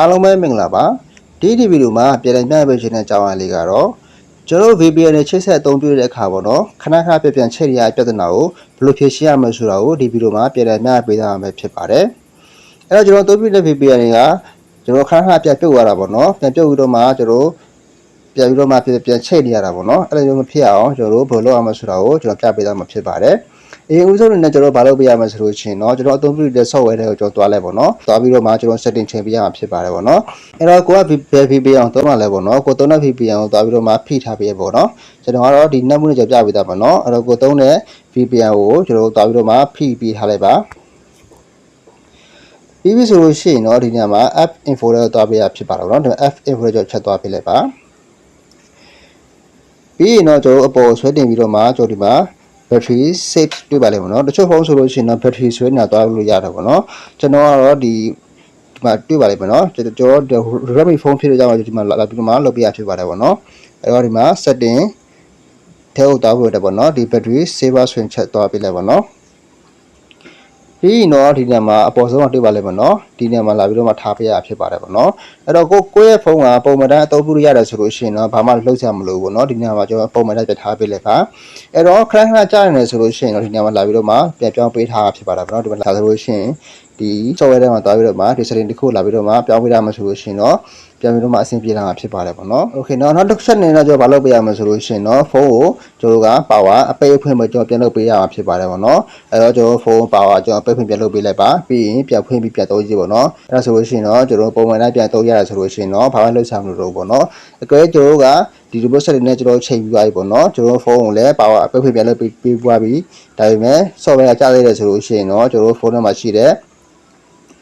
အားလုံးပဲမင်္ဂလာပါဒီဒီဗီဒီယိုမှာပြည်တယ်ပြန်ပေးခြင်းတဲ့အကြောင်းအရာလေးကတော့ကျွန်တော်တို့ VPN နဲ့ချိတ်ဆက်အသုံးပြုတဲ့အခါပေါ့နော်ခဏခဏပြပြန်ချိတ်ရပြဿနာကိုဘယ်လိုဖြေရှင်းရမလဲဆိုတာကိုဒီဗီဒီယိုမှာပြည်တယ်ပြန်ပေးထားမှာဖြစ်ပါတယ်အဲ့တော့ကျွန်တော်အသုံးပြုတဲ့ VPN တွေကကျွန်တော်ခဏခဏပြန်ပြုတ်ရတာပေါ့နော်ပြန်ပြုတ်ပြီးတော့မှကျွန်တော်ပြန်ပြီးတော့မှပြန်ပြန်ချိတ်နေရတာပေါ့နော်အဲ့လိုမျိုးမဖြစ်အောင်ကျွန်တော်တို့ဘယ်လိုလုပ်ရမလဲဆိုတာကိုကျွန်တော်ပြပေးသားမှာဖြစ်ပါတယ် အေးဦးဆုံးနဲ့ကျွန်တော်ဘာလုပ်ပေးရမှာဆိုလို့ရှိရင်တော့ကျွန်တော်အသုံးပြုတဲ့ software တွေကိုကျွန်တော်သွားလဲပေါ့နော်သွားပြီးတော့မှကျွန်တော် setting ချိန်ပေးရမှာဖြစ်ပါတယ်ပေါ့နော်အဲ့တော့ကိုက VPN အောင်သုံးမှာလဲပေါ့နော်ကိုသုံးတဲ့ VPN ကိုသွားပြီးတော့မှဖိထားပေးရပေါ့နော်ကျွန်တော်ကတော့ဒီနက်မှုနဲ့ကျွန်တော်ပြပေးတာပေါ့နော်အဲ့တော့ကိုသုံးတဲ့ VPN ကိုကျွန်တော်သွားပြီးတော့မှဖိပေးထားလိုက်ပါပြီးပြီဆိုလို့ရှိရင်တော့ဒီညမှာ app info တွေကိုသွားပေးရဖြစ်ပါတယ်ပေါ့နော်ဒီမှာ app info တွေကိုချက်သွားပေးလိုက်ပါပြီးရင်တော့ကျွန်တော်အပေါ်ဆွဲတင်ပြီးတော့မှကျွန်တော်ဒီမှာ battery save တွေ့ပါလိမ့်မယ်နော်တချို့ဖုန်းဆိုလို့ရှိရင်တော့ battery ဆွဲနေတာသွားလို့ရတယ်ပေါ့နော်ကျွန်တော်ကတော့ဒီဒီမှာတွေ့ပါလိမ့်မယ်နော်ကျွန်တော်တို့ Redmi phone ဖြစ်လို့ကြောင့်ဒီမှာလာပြီးတော့မှလုပ်ပြရဖြစ်ပါတယ်ပေါ့နော်အဲ့တော့ဒီမှာ setting ထဲကိုတောက်ဖို့တက်ပေါ့နော်ဒီ battery saver switch ချက်သွားပြလိုက်ပေါ့နော် ပြီးရင်တော့ဒီနေရာမှာအပေါ်ဆုံးကတွေ့ပါလိမ့်မယ်နော်ဒီနေရာမှာလာပြီးတော့မှထားပေးရဖြစ်ပါတယ်ပေါ့နော်အဲ့တော့ကိုကိုယ့်ရဲ့ဖုန်းကပုံမှန်တိုင်းအသုံးပြုလို့ရတယ်ဆိုလို့ရှိရင်တော့ဘာမှလှုပ်ရှားမလို့ပေါ့နော်ဒီနေရာမှာကျွန်တော်ပုံမှန်တိုင်းပြထားပေးလိုက်ပါအဲ့တော့ခဏခဏကြားနေတယ်ဆိုလို့ရှိရင်တော့ဒီနေရာမှာလာပြီးတော့မှပြန်ပြောင်းပေးထားဖြစ်ပါတယ်ပေါ့နော်ဒီမှာလာဆိုလို့ရှိရင်ဒီ software ထဲမှာသွားပြီးတော့မှ ဒီ setting တစ်ခုလာပြီးတော့မှပြောင်းပေးရမှာဆိုလို့ရှိရင်တော့ပြန်ပြီးတော့မှအဆင်ပြေလာမှာဖြစ်ပါတယ်ပေါ့နော် okay နော်နောက်တစ်ချက်နေတော့ကျွန်တော်ဘာလုပ်ပေးရမှာဆိုလို့ရှိရင်တော့ဖုန်းကိုကျွန်တော်က power အပိတ်အဖွင့်မှာကျွန်တော်ပြန်လုပ်ပေးရမှာဖြစ်ပါတယ်ပေါ့နော်အဲတော့ကျွန်တော်ဖုန်း power ကျွန်တော်ပိတ်ဖွင့်ပြန်လုပ်ပေးလိုက်ပါပြီးရင်ပြန်ဖွင့်ပြီးပြန်သုံးကြည့်ပေါ့နော်အဲဒါဆိုလို့ရှိရင်တော့ကျွန်တော်ပုံမှန်တိုင်းပြန်သုံးရတာဆိုလို့ရှိရင်တော့ဘာမှလှုပ်ရှားမလို့တော့ပေါ့နော်အကွဲကျွန်တော်ကဒီ robot set နဲ့ကျွန်တော်ချိန်ပြီးသွားပြီပေါ့နော်ကျွန်တော်ဖုန်းကိုလည်း power အပိတ်ဖွင့်ပြန်လုပ်ပေးပြီးသွားပြီဒါပေမဲ့ software ကကြားလိုက်တယ်ဆိုလို့ရှိရင်တော့ကျွန်တော်ဖုန်းထဲမှာရှိတဲ့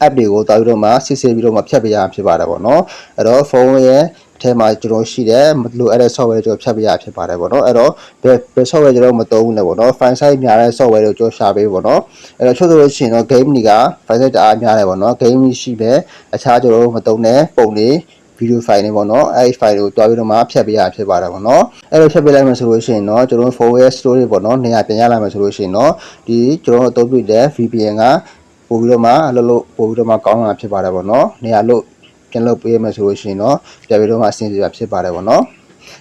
app တွေကိုတောက်ပြီးတော့မှစစ်ဆေးပြီးတော့မှဖြတ်ပေးရမှာဖြစ်ပါတယ်ပေါ့နော်အဲ့တော့ဖုန်းရဲ့အထဲမှာကျွန်တော်ရှိတဲ့မလိုအပ်တဲ့ software ကျွန်တော်ဖြတ်ပေးရဖြစ်ပါတယ်ပေါ့နော်အဲ့တော့ဘယ်ဘယ် software ကျွန်တော်မသုံးဘူးလေပေါ့နော် file size များတဲ့ software တွေကိုကျွန်တော်ရှာပေးပေါ့နော်အဲ့တော့ချို့ဆိုလို့ရှိရင်တော့ game တွေက file size တအားများတယ်ပေါ့နော် game ရှိပဲအခြားကျွန်တော်မသုံးတဲ့ပုံတွေဗီဒီယိုဖိုင်တွေပေါ့နော်အဲဒီ file တွေကိုတွားပြီးတော့မှဖြတ်ပေးရဖြစ်ပါတယ်ပေါ့နော်အဲ့လိုဖြတ်ပေးလိုက်မှဆိုလို့ရှိရင်တော့ကျွန်တော် phone ရဲ့ storage ပေါ့နော်နေရာပြန်ရလိုက်မှဆိုလို့ရှိရင်တော့ဒီကျွန်တော်အသုံးပြုတဲ့ VPN က ပို့ပြီးတော့မှအလုပ်လုပ်ပို့ပြီးတော့မှကောင်းလာဖြစ်ပါတယ်ပေါ့နော်နေရာလို့ပြန်လုပ်ပေးရမယ်ဆိုလို့ရှိရင်တော့ပြန်ပြီးတော့မှအဆင်ပြေတာဖြစ်ပါတယ်ပေါ့နော်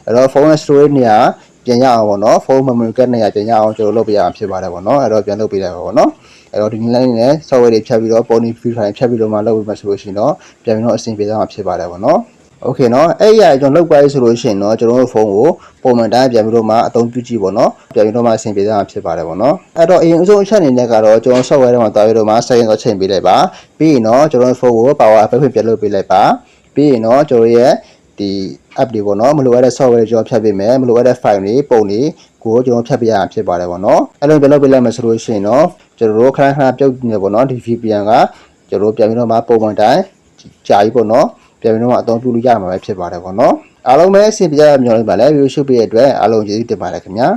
အဲ့တော့ phone ရဲ့ storage နေရာပြန်ရအောင်ပေါ့နော် phone memory card နေရာပြန်ရအောင်ကျွန်တော်လုပ်ပေးရအောင်ဖြစ်ပါတယ်ပေါ့နော်အဲ့တော့ပြန်လုပ်ပေးလိုက်ပါပေါ့နော်အဲ့တော့ဒီ line နဲ့ software တွေဖြတ်ပြီးတော့ pony free file ဖြတ်ပြီးတော့မှလုပ်ပေးမှဆိုလို့ရှိရင်တော့ပြန်ပြီးတော့အဆင်ပြေသွားမှာဖြစ်ပါတယ်ပေါ့နော် โอเคเนาะအဲ့ရကျွန်တော်လောက်ပါရေးဆိုလို့ရှိရင်เนาะကျွန်တော်တို့ဖုန်းကိုပုံမှန်တိုင်းပြန်ပြီးတော့မှအသုံးပြုကြည့်ပေါ့เนาะပြန်ပြီးတော့မှအဆင်ပြေသွားမှာဖြစ်ပါတယ်ပေါ့เนาะအဲ့တော့အရင်အဆုံးအချက်အနေနဲ့ကတော့ကျွန်တော် software ထဲမှာတာပြီးတော့မှ second တော့ချိန်ပေးလိုက်ပါပြီးရင်เนาะကျွန်တော်ဖုန်းကို power up ဖွင့်ပြန်လုပ်ပေးလိုက်ပါပြီးရင်เนาะကျွန်တော်ရဲ့ဒီ app တွေပေါ့เนาะမလိုအပ်တဲ့ software တွေကျွန်တော်ဖြတ်ပေးမယ်မလိုအပ်တဲ့ file တွေပုံတွေကိုကျွန်တော်ဖြတ်ပေးရမှာဖြစ်ပါတယ်ပေါ့เนาะအဲ့လိုပြန်လုပ်ပေးလိုက်မယ်ဆိုလို့ရှိရင်เนาะကျွန်တော်တို့ခဏခဏပြုတ်နေပေါ့เนาะဒီ VPN ကကျွန်တော်တို့ပြန်ပြီးတော့မှပုံမှန်တိုင်းကြာကြီးပေါ့เนาะ ပြန်ပြီးတော့အသုံးပြုလို့ရမှာပဲဖြစ်ပါတယ်ပေါ့နော်အားလုံးပဲအဆင်ပြေကြရမျှော်လင့်ပါလေဗီဒီယိုရှုပ်ပေးတဲ့အတွက်အားလုံးကျေးဇူးတင်ပါတယ်ခင်ဗျာ